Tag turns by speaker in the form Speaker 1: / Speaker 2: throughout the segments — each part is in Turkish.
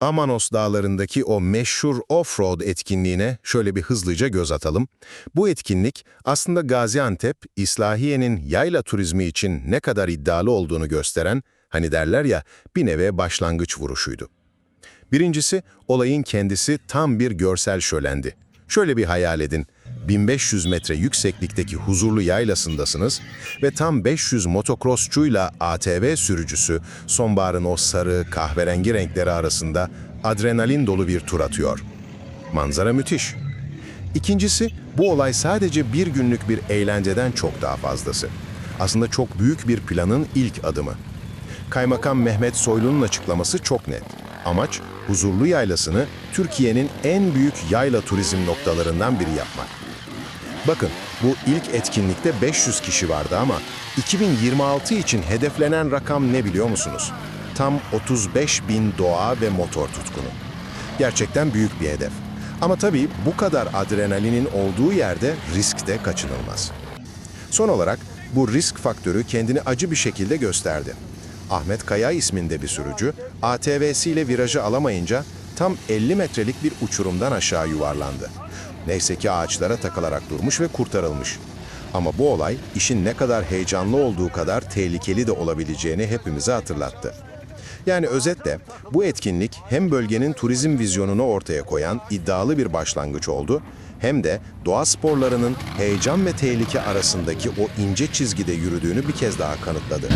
Speaker 1: Amanos dağlarındaki o meşhur off-road etkinliğine şöyle bir hızlıca göz atalım. Bu etkinlik aslında Gaziantep, İslahiye'nin yayla turizmi için ne kadar iddialı olduğunu gösteren, hani derler ya, bir neve başlangıç vuruşuydu. Birincisi, olayın kendisi tam bir görsel şölendi. Şöyle bir hayal edin, 1500 metre yükseklikteki huzurlu yaylasındasınız ve tam 500 motokrasçuyla ATV sürücüsü sonbaharın o sarı, kahverengi renkleri arasında adrenalin dolu bir tur atıyor. Manzara müthiş. İkincisi, bu olay sadece bir günlük bir eğlenceden çok daha fazlası. Aslında çok büyük bir planın ilk adımı. Kaymakam Mehmet Soylu'nun açıklaması çok net. Amaç, huzurlu yaylasını Türkiye'nin en büyük yayla turizm noktalarından biri yapmak. Bakın, bu ilk etkinlikte 500 kişi vardı ama 2026 için hedeflenen rakam ne biliyor musunuz? Tam 35 bin doğa ve motor tutkunu. Gerçekten büyük bir hedef. Ama tabii bu kadar adrenalinin olduğu yerde risk de kaçınılmaz. Son olarak bu risk faktörü kendini acı bir şekilde gösterdi. Ahmet Kaya isminde bir sürücü ATV'siyle virajı alamayınca tam 50 metrelik bir uçurumdan aşağı yuvarlandı. Neyse ki ağaçlara takılarak durmuş ve kurtarılmış. Ama bu olay işin ne kadar heyecanlı olduğu kadar tehlikeli de olabileceğini hepimize hatırlattı. Yani özetle bu etkinlik hem bölgenin turizm vizyonunu ortaya koyan iddialı bir başlangıç oldu, hem de doğa sporlarının heyecan ve tehlike arasındaki o ince çizgide yürüdüğünü bir kez daha kanıtladı.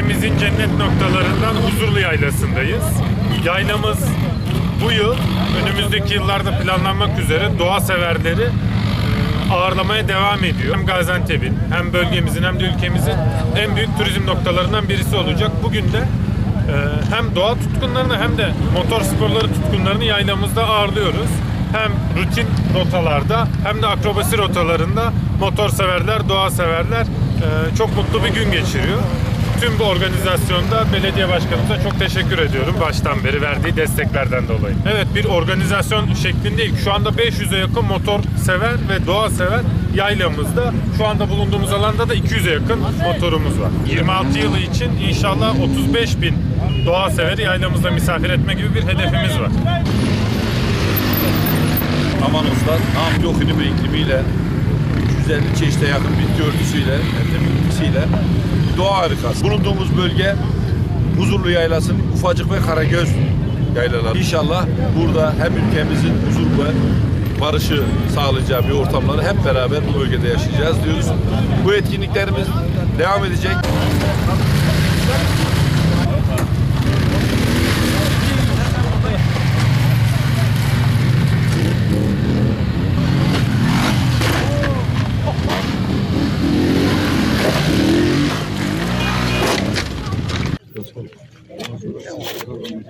Speaker 2: Ülkemizin cennet noktalarından Huzurlu Yaylası'ndayız. Yaylamız bu yıl önümüzdeki yıllarda planlanmak üzere doğa severleri e, ağırlamaya devam ediyor. Hem Gaziantep'in hem bölgemizin hem de ülkemizin en büyük turizm noktalarından birisi olacak. Bugün de e, hem doğa tutkunlarını hem de motor sporları tutkunlarını yaylamızda ağırlıyoruz. Hem rutin rotalarda hem de akrobasi rotalarında motor severler, doğa severler e, çok mutlu bir gün geçiriyor. Tüm bu organizasyonda belediye başkanımıza çok teşekkür ediyorum baştan beri verdiği desteklerden dolayı. Evet bir organizasyon şeklinde şu anda 500'e yakın motor sever ve doğa sever yaylamızda. Şu anda bulunduğumuz alanda da 200'e yakın motorumuz var. 26 yılı için inşallah 35 bin doğa severi yaylamızda misafir etme gibi bir hedefimiz var.
Speaker 3: Amanos'tan Nam Yohini ve iklimiyle 350 çeşite yakın bitki örtüsüyle de bitkisiyle doğa harikası. Bulunduğumuz bölge Huzurlu Yaylası'nın ufacık ve Karagöz yaylaları. İnşallah burada hem ülkemizin huzur ve barışı sağlayacağı bir ortamları hep beraber bu bölgede yaşayacağız diyoruz. Bu etkinliklerimiz devam edecek. 嗯。